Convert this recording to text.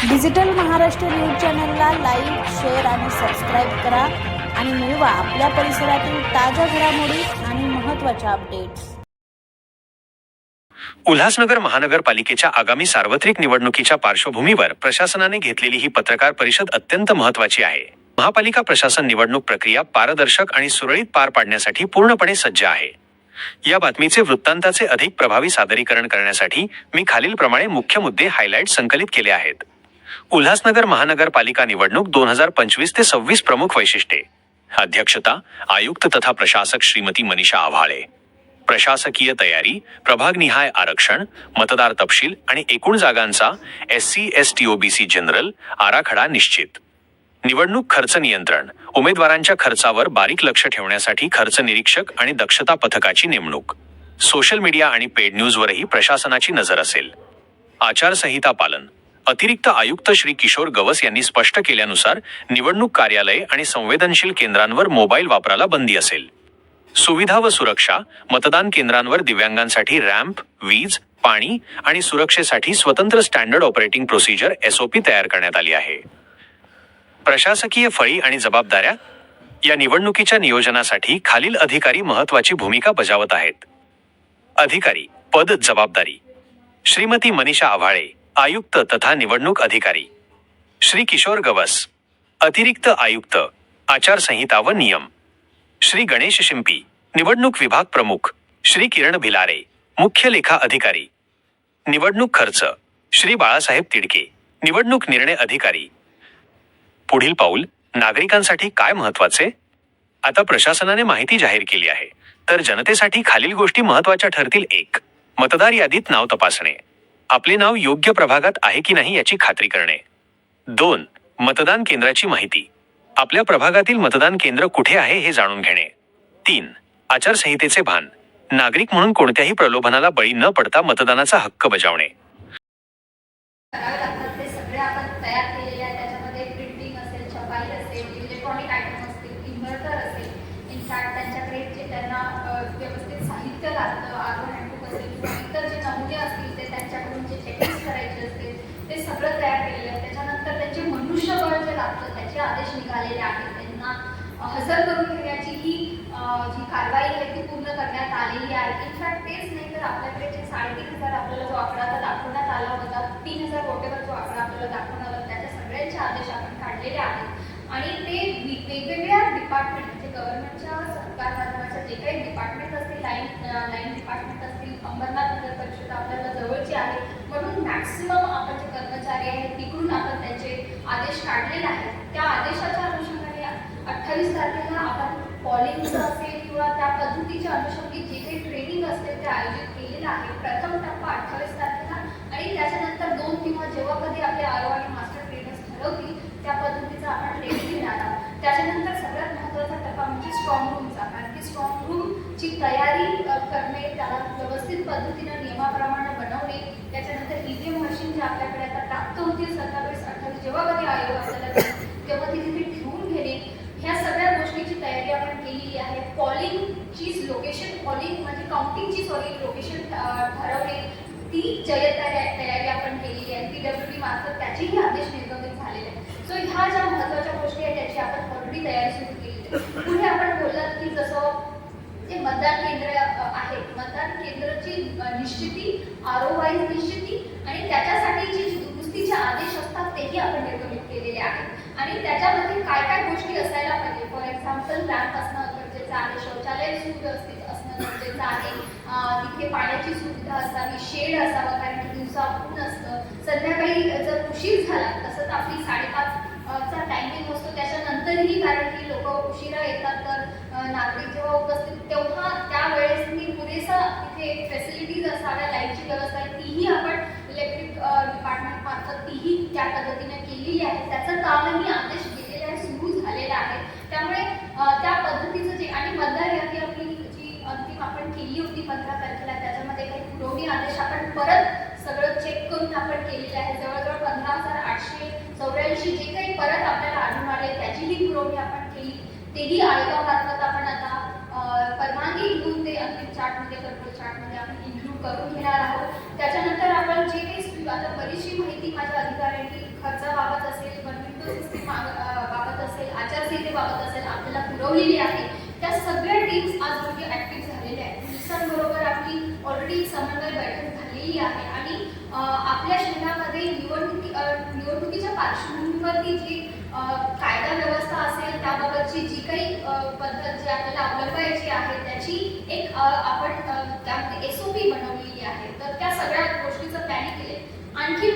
Digital Maharashtra news चॅनलला like share आणि subscribe करा आणि मिळवा आपल्या परिसरातील ताज्या घडामोडी आणि महत्त्वाच्या अपडेट्स उल्हासनगर महानगरपालिकेच्या आगामी सार्वत्रिक निवडणुकीच्या पार्श्वभूमीवर प्रशासनाने घेतलेली ही पत्रकार परिषद अत्यंत महत्वाची आहे. महापालिका प्रशासन निवडणूक प्रक्रिया पारदर्शक आणि सुरळीत पार पाडण्यासाठी पूर्णपणे सज्ज आहे. या बातमीचे वृत्तांताचे अधिक प्रभावी सादरीकरण करण्यासाठी मी खालीलप्रमाणे मुख्य मुद्दे हायलाइट संकलित केले आहेत. उल्हासनगर महानगरपालिका निवडणूक दोन हजार पंचवीस ते सव्वीस प्रमुख वैशिष्ट्ये. अध्यक्षता आयुक्त तथा प्रशासक श्रीमती मनीषा आव्हाळे. प्रशासकीय तयारी प्रभागनिहाय आरक्षण मतदार तपशील आणि एकूण जागांचा S C S T OBC general आराखडा निश्चित. निवडणूक खर्च नियंत्रण उमेदवारांच्या खर्चावर बारीक लक्ष ठेवण्यासाठी खर्च निरीक्षक आणि दक्षता पथकाची नेमणूक. सोशल मीडिया आणि पेड न्यूजवरही प्रशासनाची नजर असेल. आचारसंहिता पालन अतिरिक्त आयुक्त श्री किशोर गवस यांनी स्पष्ट केल्यानुसार निवडणूक कार्यालय आणि संवेदनशील केंद्रांवर मोबाईल वापराला बंदी असेल. सुविधा व सुरक्षा मतदान केंद्रांवर दिव्यांगांसाठी रॅम्प वीज पाणी आणि सुरक्षेसाठी स्वतंत्र स्टँडर्ड ऑपरेटिंग प्रोसिजर एसओपी तयार करण्यात आली आहे. प्रशासकीय फळी आणि जबाबदाऱ्या या निवडणुकीच्या नियोजनासाठी खालील अधिकारी महत्वाची भूमिका बजावत आहेत. अधिकारी पद जबाबदारी. श्रीमती मनीषा आव्हाळे आयुक्त तथा निवडणूक अधिकारी. श्री किशोर गवस अतिरिक्त आयुक्त आचारसंहिता व नियम. श्री गणेश शिंपी निवडणूक विभाग प्रमुख. श्री किरण भिलारे मुख्य लेखा अधिकारी. निवडणूक खर्च श्री बाळासाहेब तिडके निवडणूक निर्णय अधिकारी. पुढील पाऊल नागरिकांसाठी काय महत्त्वाचे आता प्रशासनाने माहिती जाहीर केली आहे तर जनतेसाठी खालील गोष्टी महत्त्वाच्या ठरतील एक. मतदार यादीत नाव तपासणे. आपले नाव योग्य प्रभागात आहे की नाही याची खात्री करणे. दोन मतदान केंद्राची माहिती. आपल्या प्रभागातील मतदान केंद्र कुठे आहे हे जाणून घेणे. तीन आचारसंहितेचे भान. नागरिक म्हणून कोणत्याही प्रलोभनाला बळी न पडता मतदानाचा हक्क बजावणे. व्यवस्थित साहित्य लागतं सगळे जे आदेश निघालेले आहेत. त्यांना हजर करून घेण्याची ही जी कारवाई आहे ती पूर्ण करण्यात आलेली आहे. इनफॅक्ट तेच नाही तर आपल्याकडे जे साडेतीन हजार आपल्याला जो आकडा आता दाखवण्यात आला होता तीन हजार वॉटेवर जो आकडा आपल्याला दाखवण्यात होता त्याच्या सगळ्यांचे आदेश आपण काढलेले आहेत. आणि ते वेगवेगळ्या डिपार्टमेंट म्हणजे गव्हर्नमेंटच्या सरकार माध्यमाच्या जे काही डिपार्टमेंट असतील लाईन लाईन डिपार्टमेंट असतील अंबरनाथ नगर परिषद आपल्याला जवळची आहे. म्हणून मॅक्सिमम आपण जे कर्मचारी आहेत तिकडून आपण त्यांचे आदेश काढलेले आहेत. त्या आदेशाच्या अनुषंगाने अठ्ठावीस तारखेला आपण पॉलिंगचं असेल किंवा त्या पद्धतीच्या अनुषंगी जे काही ट्रेनिंग असते ते आयोजित केलेलं आहे. प्रथम टप्पा अठ्ठावीस तारखेला आणि त्याच्यानंतर दोन किंवा जेव्हा कधी आपले आरो आणि मास्टर ट्रेनर्स ठरवतील त्या पद्धतीचा आपण ट्रेनिंग घेणार आहोत. त्याच्यानंतर सगळ्यात महत्त्वाचा टप्पा म्हणजे स्ट्रॉंग रूमचा कारण की स्ट्रॉंग रूमची तयारी करणे त्याला व्यवस्थित पद्धतीनं नियमाप्रमाणे बनवणे त्याच्यानंतर ई ईव्हीएम मशीन जे आपल्याकडे आता प्राप्त होतील सत्तावीस अठ्ठावीस जेव्हा कधी आयोग आपल्याला देईल, तेव्हा ती तिथे ठेवून घेणे ह्या सगळ्या गोष्टीची तयारी आपण केलेली आहे पॉलिंगची लोकेशन पॉलिंग काउंटिंगची सॉरी लोकेशन ठरवली. ती जय तयारी आपण केलेली आहे. पी डब्ल्यू डी मार्फत त्याचेही आदेश निर्गमित झालेले आहेत. सो ह्या ज्या महत्त्वाच्या गोष्टी आहेत त्याची आपण ऑलरेडी तयारी सुरू केली आहे. पुढे आपण बोललात की जसं जे मतदान केंद्र आहे मतदान केंद्राची निश्चिती आरोवाईज निश्चिती आणि त्याच्यासाठी जे दुरुस्तीचे आदेश असतात तेही आपण निर्गमित केलेले आहेत. आणि त्याच्यामध्ये काय काय गोष्टी असायला पाहिजे? फॉर एक्झाम्पल लॅम्प असणं गरजेचं आहे शौचालय सुरू असणं गरजेचं आहे. तिथे पाण्याची सुविधा असावी शेड असावं कारण की दिवसा ऊन असतं संध्याकाळी जर उशीर झाला तसंच आपली साडेपाच चा टायमिंग असतो. त्याच्यानंतरही कारण की लोक उशिरा येतात तर नागरिक जेव्हा उपस्थित तेव्हा त्यावेळेस मी पुरेसा तिथे फॅसिलिटीज असाव्या लाईटची व्यवस्था आहे. तीही आपण इलेक्ट्रिक डिपार्टमेंट मार्फत तीही त्या पद्धतीने केलेली आहे. त्याचं कामही आदेश दिलेला आहे सुरू झालेलं आहे. त्यामुळे त्या पद्धतीचं जे आणि मतदार यादी आपली आपण केली होती पंधरा तारखेला त्याच्यामध्ये काही पुरवणी आदेश आपण परत सगळं चेक करून आपण केलेलं आहे. जवळजवळ पंधरा हजार आठशे चौऱ्याऐंशी जे काही परत आपल्याला आढळून आले त्याचीही पुरवणी आपण केली. तेही आयोगामार्फत आपण आता परवानगी घेऊन ते अंतिम चार्टमध्ये कंट्रोल चार्टमध्ये आपण इन्क्लूड करून घेणार आहोत. त्याच्यानंतर आपण जे काही आता बरीचशी माहिती माझ्या अधिकाऱ्यांनी खर्चाबाबत असेल बनविंदो सिस्टीम बाबत असेल आचारसंहितेबाबत असेल आपल्याला पुरवलेली आहे. आपली समन्वय बैठक झालेली आहे. आणि आपल्या शहरामध्ये निवडणुकी निवडणुकीच्या पार्श्वभूमीवरती जी कायदा व्यवस्था असेल त्याबाबतची जी काही पद्धत जी आपल्याला अवलंबायची आहे त्याची एक आपण त्यामध्ये एस ओ पी बनवलेली आहे. तर त्या सगळ्या गोष्टीचं प्लॅनिंग केले. आणखी